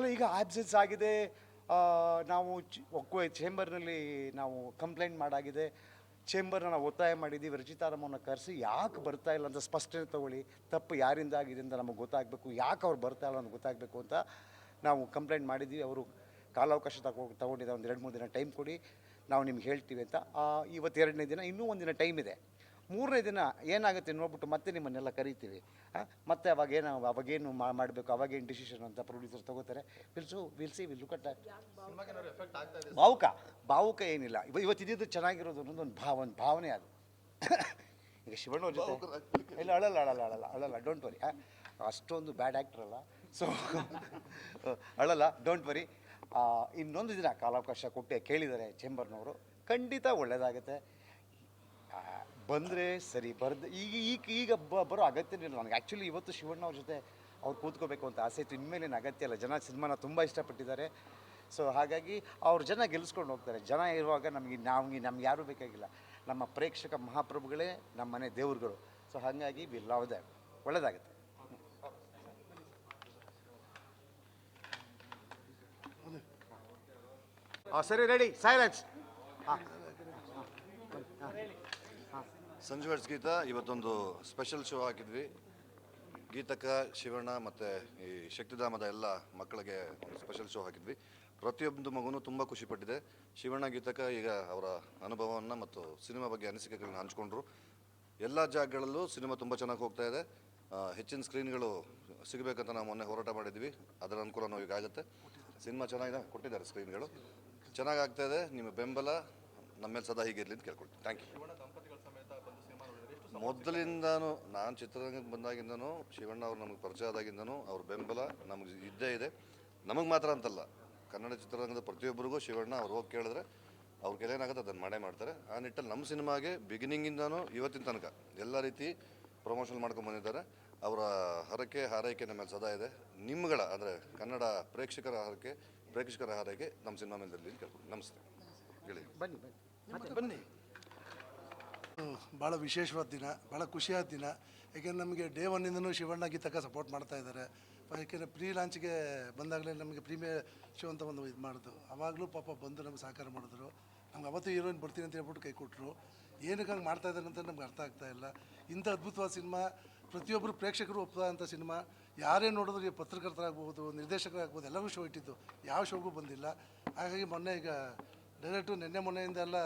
ಅಲ್ಲ, ಈಗ ಆಬ್ಸೆನ್ಸ್ ಆಗಿದೆ. ನಾವು ಒಕ್ಕೋ ಚೇಂಬರ್ನಲ್ಲಿ ನಾವು ಕಂಪ್ಲೇಂಟ್ ಮಾಡಾಗಿದೆ. ಚೇಂಬರ್ನ ನಾವು ಒತ್ತಾಯ ಮಾಡಿದ್ದೀವಿ ರಚಿತಾರಾಮನ್ನ ಕರೆಸಿ ಯಾಕೆ ಬರ್ತಾ ಇಲ್ಲ ಅಂತ ಸ್ಪಷ್ಟನೆ ತಗೊಳ್ಳಿ. ತಪ್ಪು ಯಾರಿಂದ ಆಗಿದೆ ಅಂತ ನಮಗೆ ಗೊತ್ತಾಗಬೇಕು. ಯಾಕೆ ಅವ್ರು ಬರ್ತಾ ಇಲ್ಲ ಅಂತ ಗೊತ್ತಾಗಬೇಕು ಅಂತ ನಾವು ಕಂಪ್ಲೇಂಟ್ ಮಾಡಿದ್ದೀವಿ ಅವರು ಕಾಲಾವಕಾಶ ತಗೊ ತಗೊಂಡಿದ್ದ ಒಂದು ಎರಡು ಮೂರು ದಿನ ಟೈಮ್ ಕೊಡಿ. ನಾವು ನಿಮ್ಗೆ ಹೇಳ್ತೀವಿ ಅಂತ. ಇವತ್ತೆರಡನೇ ದಿನ ಇನ್ನೂ ಒಂದಿನ ಟೈಮ್ ಇದೆ. ಮೂರನೇ ದಿನ ಏನಾಗುತ್ತೆ ನೋಡ್ಬಿಟ್ಟು ಮತ್ತೆ ನಿಮ್ಮನ್ನೆಲ್ಲ ಕರಿತೀವಿ. ಮತ್ತೆ ಮತ್ತೆ ಅವಾಗೇನು ಅವಾಗೇನು ಮಾಡಬೇಕು ಅವಾಗೇನು ಡಿಸಿಷನ್ ಅಂತ ಪ್ರೊಡ್ಯೂಸರ್ ತಗೋತಾರೆ. ವಿಲ್ಸು ವಿಲ್ಸಿ ವಿಲ್ ಲುಕ್ ಅಟ್ ಭಾವುಕ ಭಾವುಕ ಏನಿಲ್ಲ. ಇವ ಇವತ್ತು ಇದ್ದಿದ್ದು ಚೆನ್ನಾಗಿರೋದು ಅನ್ನೋದು ಒಂದು ಭಾವ ಒಂದು ಭಾವನೆ ಅದು. ಈಗ ಶಿವಣ್ಣ ಜೊತೆ ಇಲ್ಲ ಅಳಲ್ಲ ಅಳಲ್ಲ ಅಳಲ್ಲ ಅಳಲ್ಲ ಡೋಂಟ್ ವರಿ ಅಷ್ಟೊಂದು ಬ್ಯಾಡ್ ಆ್ಯಕ್ಟರ್ ಅಲ್ಲ. ಸೊ ಅಳಲ್ಲ ಡೋಂಟ್ ವರಿ ಇನ್ನೊಂದು ದಿನ ಕಾಲಾವಕಾಶ ಕೊಟ್ಟೆ ಕೇಳಿದ್ದಾರೆ ಚೇಂಬರ್ನವರು ಖಂಡಿತ ಒಳ್ಳೆಯದಾಗುತ್ತೆ ಬಂದರೆ ಸರಿ, ಬರ್ದು, ಈಗ ಈಗ ಈಗ ಬ- ಬರೋ ಅಗತ್ಯನೇ ಇಲ್ಲ ನನಗೆ. ಆ್ಯಕ್ಚುಲಿ ಇವತ್ತು ಶಿವಣ್ಣ ಅವ್ರ ಜೊತೆ ಅವ್ರು ಕೂತ್ಕೋಬೇಕು ಅಂತ ಆಸೆ ಇತ್ತು. ಇನ್ಮೇಲೇನು ಅಗತ್ಯ ಇಲ್ಲ. ಜನ ಸಿನಿಮಾನ ತುಂಬ ಇಷ್ಟಪಟ್ಟಿದ್ದಾರೆ. ಸೊ ಹಾಗಾಗಿ ಅವ್ರು ಜನ ಗೆಲ್ಲಿಸ್ಕೊಂಡು ಹೋಗ್ತಾರೆ. ಜನ ಇರುವಾಗ ನಮಗೆ ನಮಗೆ ನಮ್ಗೆ ಯಾರೂ ಬೇಕಾಗಿಲ್ಲ. ನಮ್ಮ ಪ್ರೇಕ್ಷಕ ಮಹಾಪ್ರಭುಗಳೇ ನಮ್ಮ ಮನೆ ದೇವ್ರುಗಳು. ಸೊ ಹಾಗಾಗಿ ವಿ ಲವ್ ದ್ಯಾಟ್ ಒಳ್ಳೆಯದಾಗುತ್ತೆ ಸರಿ ready silence Sanju weds Geetha, ಇವತ್ತೊಂದು ಸ್ಪೆಷಲ್ ಶೋ ಹಾಕಿದ್ವಿ. ಗೀತಕ ಶಿವಣ್ಣ ಮತ್ತು ಈ ಶಕ್ತಿಧಾಮದ ಎಲ್ಲ ಮಕ್ಕಳಿಗೆ ಸ್ಪೆಷಲ್ ಶೋ ಹಾಕಿದ್ವಿ. ಪ್ರತಿಯೊಂದು ಮಗುನೂ ತುಂಬ ಖುಷಿಪಟ್ಟಿದೆ ಶಿವಣ್ಣ ಗೀತಕ ಈಗ ಅವರ ಅನುಭವವನ್ನು ಮತ್ತು ಸಿನಿಮಾ ಬಗ್ಗೆ ಅನಿಸಿಕೆಗಳನ್ನ ಹಂಚ್ಕೊಂಡ್ರು. ಎಲ್ಲ ಜಾಗಗಳಲ್ಲೂ ಸಿನಿಮಾ ತುಂಬ ಚೆನ್ನಾಗಿ ಹೋಗ್ತಾ ಇದೆ. ಹೆಚ್ಚಿನ ಸ್ಕ್ರೀನ್ಗಳು ಸಿಗಬೇಕಂತ ನಾವು ಮೊನ್ನೆ ಹೋರಾಟ ಮಾಡಿದ್ವಿ. ಅದರ ಅನುಕೂಲನೂ ಈಗ ಆಗುತ್ತೆ. ಸಿನಿಮಾ ಚೆನ್ನಾಗಿದೆ, ಕೊಟ್ಟಿದ್ದಾರೆ ಸ್ಕ್ರೀನ್ಗಳು ಚೆನ್ನಾಗಿ ಆಗ್ತಾ ಇದೆ. ನಿಮ್ಮ ಬೆಂಬಲ ನಮ್ಮ ಮೇಲೆ ಸದಾ ಹೀಗಿರಲಿ ಅಂತ ಕೇಳ್ಕೊಳ್ತೀನಿ. ಥ್ಯಾಂಕ್ ಯು ಮೊದಲಿಂದಾನು ನಾನು ಚಿತ್ರರಂಗಕ್ಕೆ ಬಂದಾಗಿಂದನೂ ಶಿವಣ್ಣ ಅವ್ರು ನಮಗೆ ಪರಿಚಯ ಆದಾಗಿಂದನೂ ಅವ್ರ ಬೆಂಬಲ ನಮಗೆ ಇದ್ದೇ ಇದೆ. ನಮಗೆ ಮಾತ್ರ ಅಂತಲ್ಲ. ಕನ್ನಡ ಚಿತ್ರರಂಗದ ಪ್ರತಿಯೊಬ್ಬರಿಗೂ ಶಿವಣ್ಣ ಅವ್ರು ಹೋಗಿ ಕೇಳಿದ್ರೆ ಅವ್ರ ಕೆಲೇನಾಗುತ್ತೆ ಅದನ್ನು ಮಾಡೇ ಮಾಡ್ತಾರೆ. ಆ ನಿಟ್ಟಲ್ಲಿ ನಮ್ಮ ಸಿನಿಮಾಗೆ ಬಿಗಿನಿಂಗಿಂದನೂ ಇವತ್ತಿನ ತನಕ ಎಲ್ಲ ರೀತಿ ಪ್ರಮೋಷನ್ ಮಾಡ್ಕೊಂಡು ಬಂದಿದ್ದಾರೆ. ಅವರ ಹರಕೆ ಹಾರೈಕೆ ನಮ್ಮ ಮೇಲೆ ಸದಾ ಇದೆ. ನಿಮ್ಗಳ ಅಂದರೆ ಕನ್ನಡ ಪ್ರೇಕ್ಷಕರ ಹರಕೆ, ಪ್ರೇಕ್ಷಕರ ಹಾರೈಕೆ ನಮ್ಮ ಸಿನಿಮಾ ಮೇಲೆ ಕೇಳ್ಕೊಂಡು. ನಮಸ್ತೆ. ಹೇಳಿ. ಬನ್ನಿ ಬನ್ನಿ. ಬನ್ನಿ. ಭಾಳ ವಿಶೇಷವಾದ ದಿನ, ಭಾಳ ಖುಷಿಯಾದ ದಿನ. ಯಾಕೆಂದ್ರೆ ನಮಗೆ ಡೇ ಒನ್ನಿಂದನೂ ಶಿವಣ್ಣ ಗೀತಕ್ಕ ಸಪೋರ್ಟ್ ಮಾಡ್ತಾ ಇದ್ದಾರೆ ಯಾಕೆಂದರೆ ಪ್ರೀ ಲಾಂಚ್ಗೆ ಬಂದಾಗಲೇ ನಮಗೆ ಪ್ರೀಮಿಯರ್ ಶೋ ಅಂತ ಒಂದು ಇದು ಮಾಡಿದ್ರು ಅವಾಗಲೂ ಪಾಪ ಬಂದು ನಮ್ಗೆ ಸಹಕಾರ ಮಾಡಿದ್ರು. ನಮ್ಗೆ ಅವತ್ತು ಹೀರೋಯಿನ್ ಬರ್ತೀನಿ ಅಂತ ಹೇಳ್ಬಿಟ್ಟು ಕೈ ಕೊಟ್ಟರು ಏನಕ್ಕೆ ಹಂಗೆ ಮಾಡ್ತಾ ಇದ್ದಾರೆ ಅಂತ ನಮ್ಗೆ ಅರ್ಥ ಆಗ್ತಾ ಇಲ್ಲ. ಇಂಥ ಅದ್ಭುತವಾದ ಸಿನಿಮಾ ಪ್ರತಿಯೊಬ್ಬರು ಪ್ರೇಕ್ಷಕರು ಒಪ್ಪದಂಥ ಸಿನಿಮಾ, ಯಾರೇ ನೋಡಿದ್ರು ಈ ಪತ್ರಕರ್ತರಾಗ್ಬೋದು, ನಿರ್ದೇಶಕರಾಗ್ಬೋದು ಎಲ್ಲರೂ ಶೋ ಇಟ್ಟಿದ್ದು. ಯಾವ ಶೋಗೂ ಬಂದಿಲ್ಲ. ಹಾಗಾಗಿ ಮೊನ್ನೆ ಈಗ ಡೈರೆಕ್ಟು ನಿನ್ನೆ ಮೊನ್ನೆಯಿಂದ ಎಲ್ಲ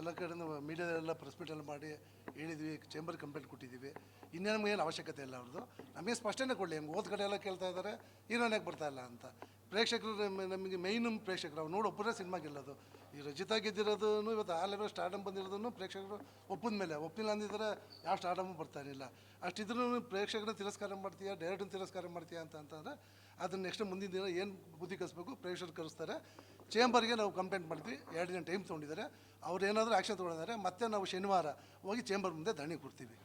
ಎಲ್ಲ ಕಡೆಯಿಂದ ಮೀಡಿಯಾದಲ್ಲೆಲ್ಲ ಪ್ರೆಸ್ ಎಲ್ಲ ಮಾಡಿ ಹೇಳಿದ್ವಿ ಚೇಂಬರ್ ಕಂಪ್ಲೇಂಟ್ ಕೊಟ್ಟಿದ್ದೀವಿ. ಇನ್ನೇ ನಮಗೇನು ಅವಶ್ಯಕತೆ ಇಲ್ಲ ಅವ್ರದ್ದು. ನಮಗೆ ಸ್ಪಷ್ಟನೆ ಕೊಡಲಿ, ಹಂಗೆ ಓದ್ ಕಡೆ ಎಲ್ಲ ಕೇಳ್ತಾ ಇದ್ದಾರೆ ಹೀರೋನ್ಯಾಗ ಬರ್ತಾ ಇಲ್ಲ ಅಂತ. ಪ್ರೇಕ್ಷಕರು ನಮಗೆ ಮೈನ್ ಪ್ರೇಕ್ಷಕರು, ಅವ್ರು ನೋಡಿ ಒಬ್ಬರೇ ಸಿನಿಮಾ ಗೆಲ್ಲೋದು. ಈ ರಜಿತಾ ಗೆದ್ದಿರೋದು ಇವತ್ತು ಆ ಲೆವೆಲ್ ಸ್ಟಾರ್ಡಮ್ ಬಂದಿರೋದನ್ನು ಪ್ರೇಕ್ಷಕರು ಒಪ್ಪಿದ ಮೇಲೆ, ಒಪ್ಪಿಲ್ಲ ಅಂದಿದ್ರೆ ಯಾವ ಸ್ಟಾರ್ಡಮು ಬರ್ತಾ ಇರಲಿಲ್ಲ. ಅಷ್ಟಿದ್ರೂ ಪ್ರೇಕ್ಷಕರನ್ನ ತಿರಸ್ಕಾರ ಮಾಡ್ತೀಯಾ ಡೈರೆಕ್ಟನ್ನು ತಿರಸ್ಕಾರ ಮಾಡ್ತೀಯಾ ಅಂತ ಅಂತಂದರೆ ಅದನ್ನ ನೆಕ್ಸ್ಟ್ ಮುಂದಿನ ದಿನ ಏನು ಬುದ್ಧಿ ಕಲಿಸ್ಬೇಕು ಪ್ರೇಕ್ಷರ್ ಕರೆಸ್ತಾರೆ ಚೇಂಬರ್ಗೆ ನಾವು ಕಂಪ್ಲೇಂಟ್ ಮಾಡ್ತೀವಿ. ಎರಡು ದಿನ ಟೈಮ್ ತೊಗೊಂಡಿದ್ದಾರೆ. ಅವ್ರು ಏನಾದರೂ ಆ್ಯಕ್ಷನ್ ತೊಗೊಂಡಿದ್ದಾರೆ ಮತ್ತೆ ನಾವು ಶನಿವಾರ ಹೋಗಿ ಚೇಂಬರ್ ಮುಂದೆ ಧರಣಿ ಕೊಡ್ತೀವಿ.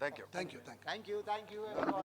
Thank you thank you thank you thank you thank you